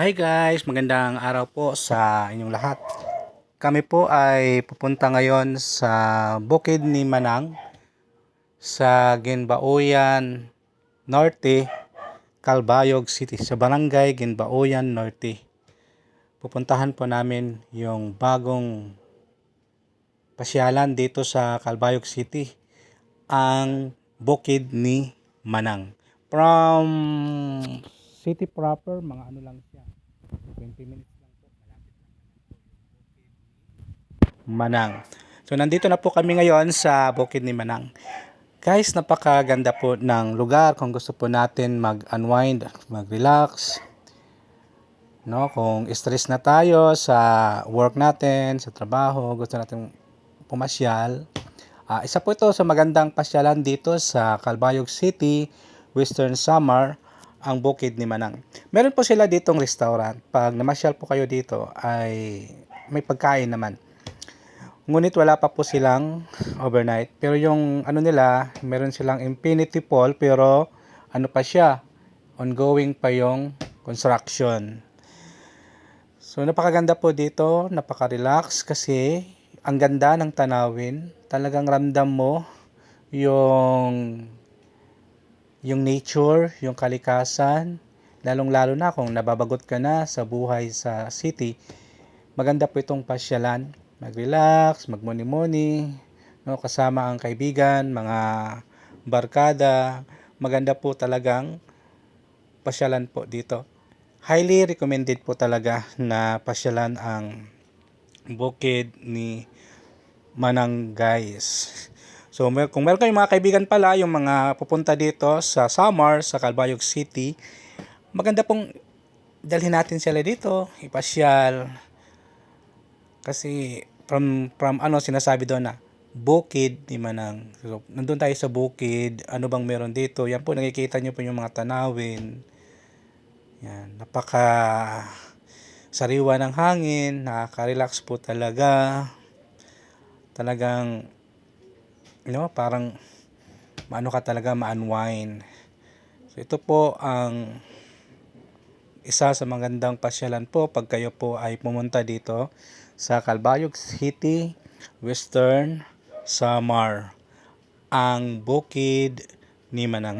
Hi guys, magandang araw po sa inyong lahat. Kami po ay pupunta ngayon sa Bukid ni Manang sa Ginbauyan Norte, Calbayog City, sa Barangay Ginbauyan Norte. Pupuntahan po namin yung bagong pasyalan dito sa Calbayog City, ang Bukid ni Manang. From city proper, mga ano lang siya, 20 minutes lang po, malapit lang Manang. So nandito na po kami ngayon sa Bukid ni Manang. Guys, napakaganda po ng lugar kung gusto po natin mag-unwind, mag-relax. No, kung stress na tayo sa work natin, sa trabaho, gusto natin pumasyal. Ah, isa po ito sa magandang pasyalan dito sa Calbayog City, Western Samar, ang Bukid ni Manang. Meron po sila ditong restaurant. Pag namasyal po kayo dito ay may pagkain naman. Ngunit wala pa po silang overnight. Pero yung ano nila, meron silang infinity pool pero ano pa siya, ongoing pa yung construction. So napakaganda po dito, napaka-relax kasi ang ganda ng tanawin. Talagang ramdam mo yung yung nature, yung kalikasan, lalong-lalo na kung nababagot ka na sa buhay sa city. Maganda po itong pasyalan, mag-relax, magmuni-muni, no, kasama ang kaibigan, mga barkada. Maganda po talagang pasyalan po dito. Highly recommended po talaga na pasyalan ang bukid ni Manang guys. So mer- kung meron kayong mga kaibigan pala, yung mga pupunta dito sa Samar, sa Calbayog City, maganda pong dalhin natin sila dito, ipasyal. Kasi from from ano sinasabi doon na bukid ni Manang. So, nandun tayo sa bukid, ano bang meron dito? Yan po nakikita niyo po yung mga tanawin. Yan, napaka sariwa ng hangin, nakaka-relax po talaga. Talagang no, parang maano ka talaga ma-unwind. So ito po ang isa sa magandang pasyalan po pag kayo po ay pumunta dito sa Calbayog City, Western Samar, ang Bukid ni Manang.